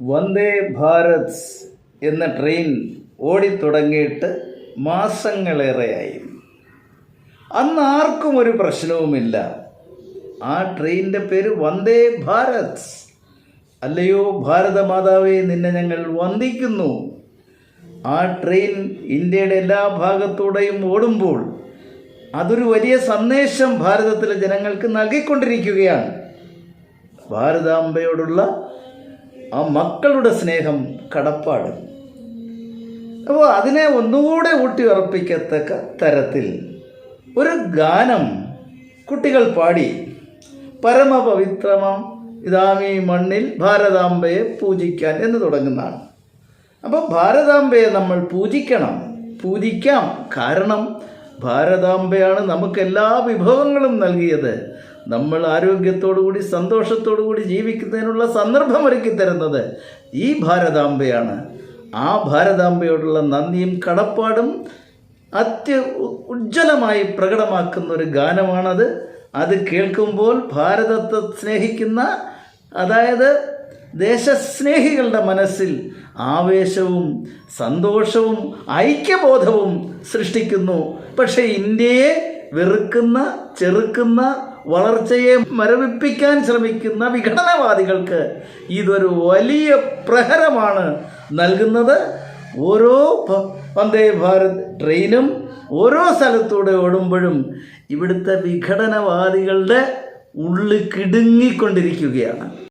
വന്ദേ ഭാരത് എന്ന ട്രെയിൻ ഓടിത്തുടങ്ങിയിട്ട് മാസങ്ങളേറെയായി. അന്ന് ആർക്കും ഒരു പ്രശ്നവുമില്ല. ആ ട്രെയിനിന്റെ പേര് വന്ദേ ഭാരത്. അല്ലയോ ഭാരതമാതാവേ നിന്നെ ഞങ്ങൾ വന്ദിക്കുന്നു. ആ ട്രെയിൻ ഇന്ത്യയുടെ എല്ലാ ഭാഗത്തൂടെയും ഓടുമ്പോൾ അതൊരു വലിയ സന്ദേശം ഭാരതത്തിലെ ജനങ്ങൾക്ക് നൽകിക്കൊണ്ടിരിക്കുകയാണ്. ഭാരതാംബയോടുള്ള ആ മക്കളുടെ സ്നേഹം കടപ്പാട്. അപ്പോൾ അതിനെ ഒന്നുകൂടെ ഊട്ടി ഉറപ്പിക്കത്തക്ക തരത്തിൽ ഒരു ഗാനം കുട്ടികൾ പാടി. പരമപവിത്രമാം ഇതാമീ മണ്ണിൽ ഭാരതാംബയെ പൂജിക്കാൻ എന്ന് തുടങ്ങുന്നതാണ്. അപ്പോൾ ഭാരതാംബയെ നമ്മൾ പൂജിക്കണം പൂജിക്കാം. കാരണം ഭാരതാംബയാണ് നമുക്ക് എല്ലാ വിഭവങ്ങളും നൽകിയത്. നമ്മൾ ആരോഗ്യത്തോടു കൂടി കൂടി ജീവിക്കുന്നതിനുള്ള സന്ദർഭം ഒരുക്കി തരുന്നത് ഈ ഭാരതാംബയാണ്. ആ ഭാരതാംബയോടുള്ള നന്ദിയും കടപ്പാടും അത്യ ഉജ്ജ്വലമായി പ്രകടമാക്കുന്ന ഒരു ഗാനമാണത്. അത് കേൾക്കുമ്പോൾ ഭാരതത്തെ സ്നേഹിക്കുന്ന അതായത് ദേശസ്നേഹികളുടെ മനസ്സിൽ ആവേശവും സന്തോഷവും ഐക്യബോധവും സൃഷ്ടിക്കുന്നു. പക്ഷേ ഇന്ത്യയെ വെറുക്കുന്ന ചെറുക്കുന്ന വളർച്ചയെ മരവിപ്പിക്കാൻ ശ്രമിക്കുന്ന വിഘടനവാദികൾക്ക് ഇതൊരു വലിയ പ്രഹരമാണ്. നൽകുന്നത് ഓരോ വന്ദേ ഭാരത് ട്രെയിനും ഓരോ സ്ഥലത്തൂടെ ഓടുമ്പോഴും ഇവിടുത്തെ വിഘടനവാദികളുടെ ഉള്ളിൽ കിടുങ്ങിക്കൊണ്ടിരിക്കുകയാണ്.